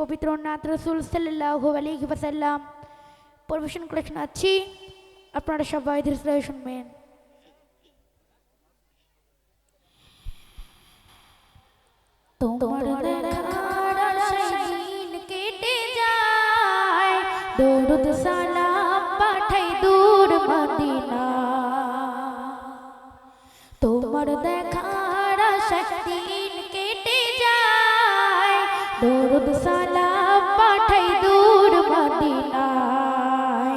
পবিত্র নাথ রসুল সাল্লাহ আলী ওয়াসাল্লাম। পরিবেশন করে শোনাচ্ছি আপনারা সবাই ধীরে শুনবেন। তোমার দেখা কেটে যায়। দরুদ সালাম পাঠাই দূর মদিনায়।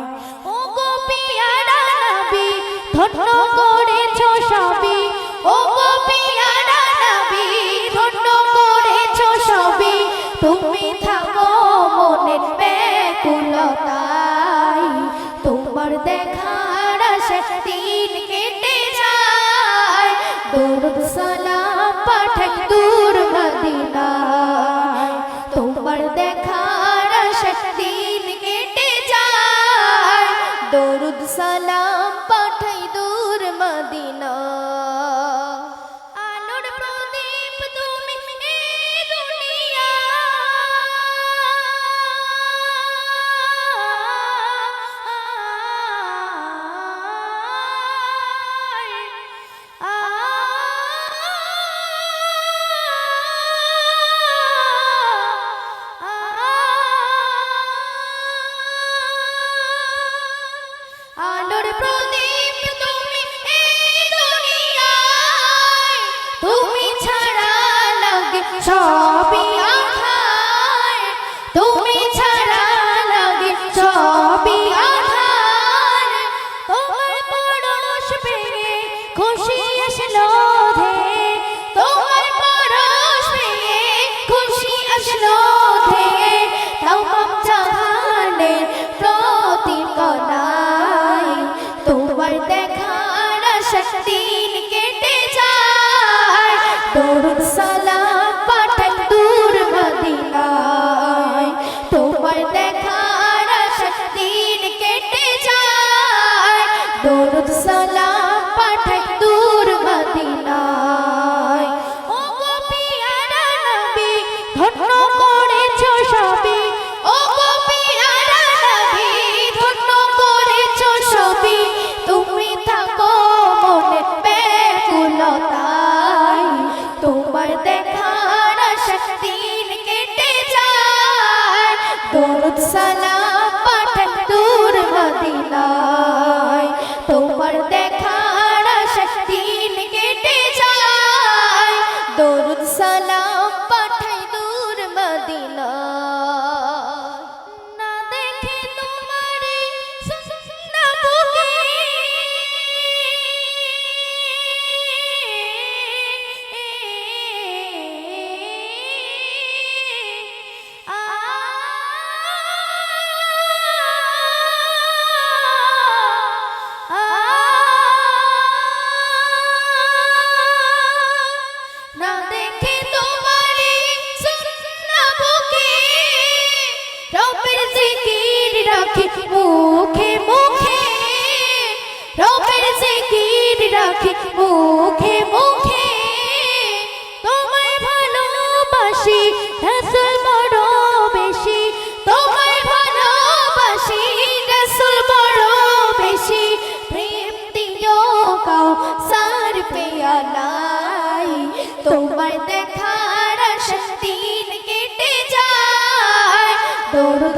ও গো পিয়ারা নবী ধন্য করেছ সবই। ও গো পিয়ারা নবী ধন্য করেছ সবই। তুমি থাকো মনের ব্যাকুলতায়। তোমার দেখার আশা দিন কেটে যায়। দরুদ সালাম পাঠাই দূর মদিনায়। লাগে আধার। তুমি ছাড়া লাগে সবই আধার। তোমার পরশ পেয়ে খুশি আসলো ধে। তোমার পরশ পেয়ে খুশি আসলো ধে। তামাম জাহানের প্রতিকনায় তোমার দেখার শক্তিন কেটে যায়। দরুদ সালাম সালাম পাঠাই দূর মদিনায়। তোমার দেখার শক্তিন কেটে যায়। না দেখে তোমারে রাখি মুখে মুখে। রবের জিকির রাখি মুখে মুখে। তোমায় ভালোবাসি, রাসূল বড় বেশি তোমায় ভালোবাসি, রাসূল বড় বেশি প্রেম দিও কাও সার পেয়ালাই তোমায় দেখার শক্তিন কেটে যায়। দরুদ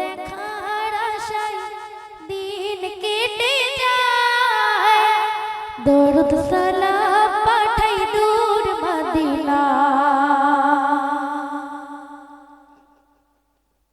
দেখার আশায় দিন কেটে যায়। দরদ সালা